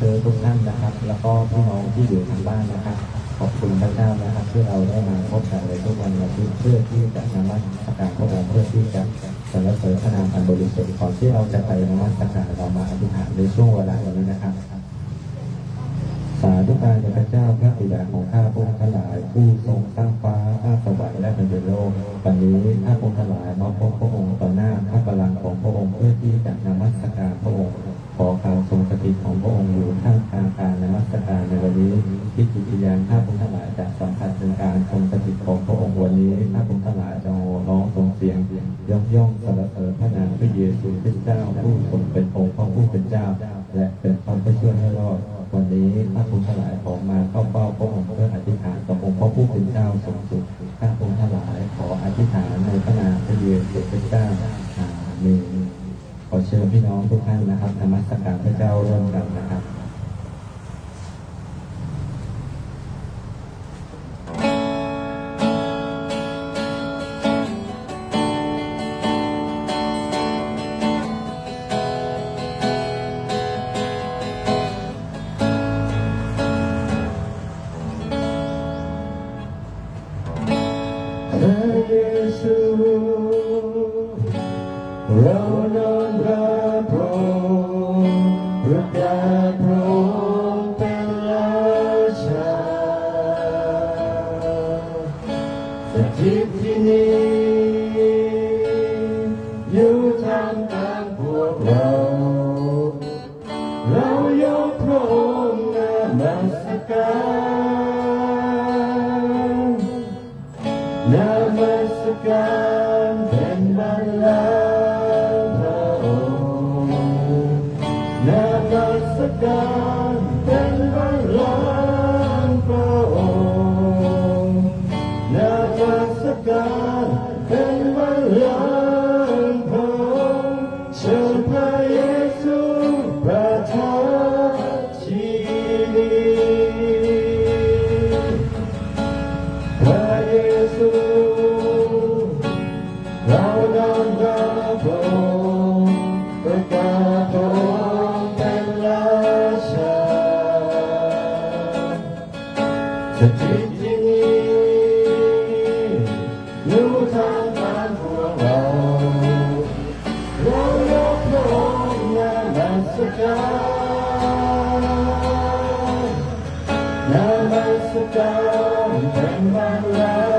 เชิญทุกท่านนะครับ แล้วก็พี่น้องที่อยู่ทางบ้านนะครับ ขอบคุณพระเจ้านะครับ ที่เราได้มาพบกันในทุกวันอาทิตย์เพื่อที่จะนมัสการพระองค์เพื่อที่จะสรรเสริญพระนามอันบริสุทธิ์ก่อนที่เราจะไปนมัสการเรามาอธิษฐานในช่วงเวลาวันนี้นะครับสาธุการพระเจ้าพระบิดาของข้าพระองค์ทั้งหลายผู้ทรงสร้างฟ้าข้าสวรรค์และแผ่นดินโลกวันนี้ข้าพระองค์ทั้งหลายมาพบพระองค์ต่อหน้าพระบัลลังก์ของพระองค์เพื่อที่จะนมั นามพระเยซูคริสต์เจ้าผู้ทรงเป็นองค์พระผู้เป็นเจ้า และเป็นความเชื่อให้รอด วันนี้ข้าพงทั้งหลายขอมาเข้าเป้าพระองค์เพื่ออธิษฐานต่อองค์พระผู้เป็นเจ้าสูงสุดข้าพงทั้งหลายขออธิษฐานในพระนามพระเยซูคริสต์เจ้าอาเมนขอเชิญพี่น้องทุกท่านนะครับนมัสการพระเจ้าร่วมกันนะครับ เรานอนรับพระองค์ประกาศพระองค์เป็นราชาสถิตที่นี่อยู่ทามกางพวกเรา เรายกพระองค์นมัสการนมัสการเป็นบัลลัง มัสการเป็นบัลลั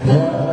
ไ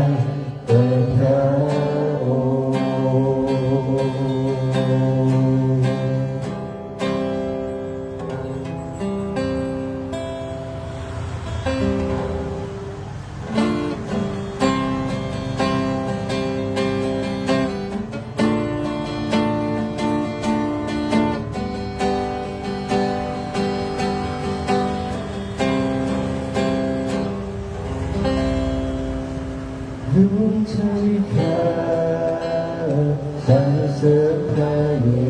The the รู้ใจเธอแต่เสือพระ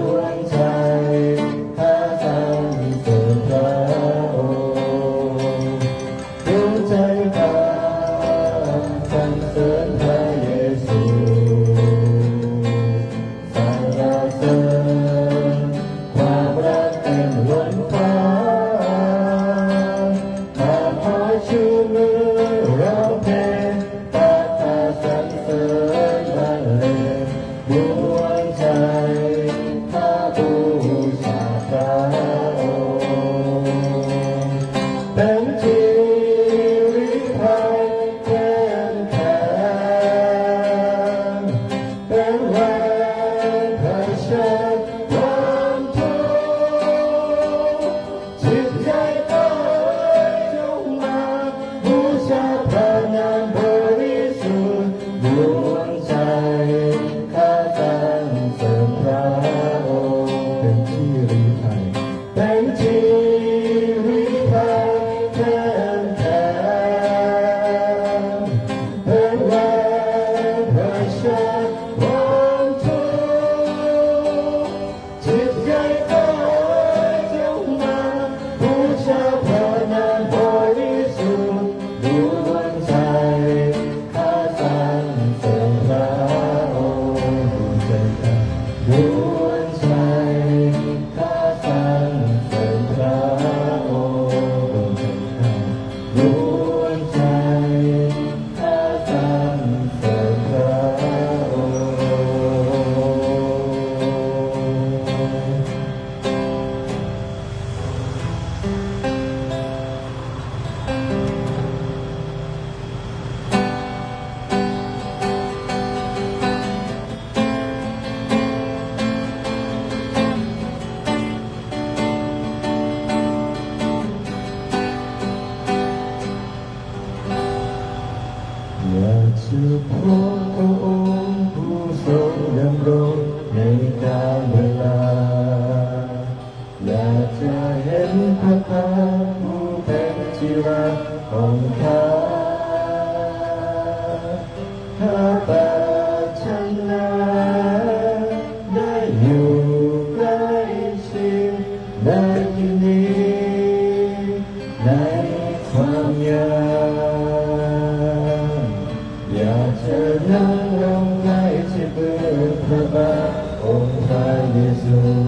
ศิลาของข้าถ้าแต่ฉันนได้อยู่ใกล้ชิดได้ที่นดีในความยากอยากเธอนั่งลงใกล้ชิดเบื้อพระบาทองค์พระเยซู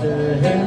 The. him.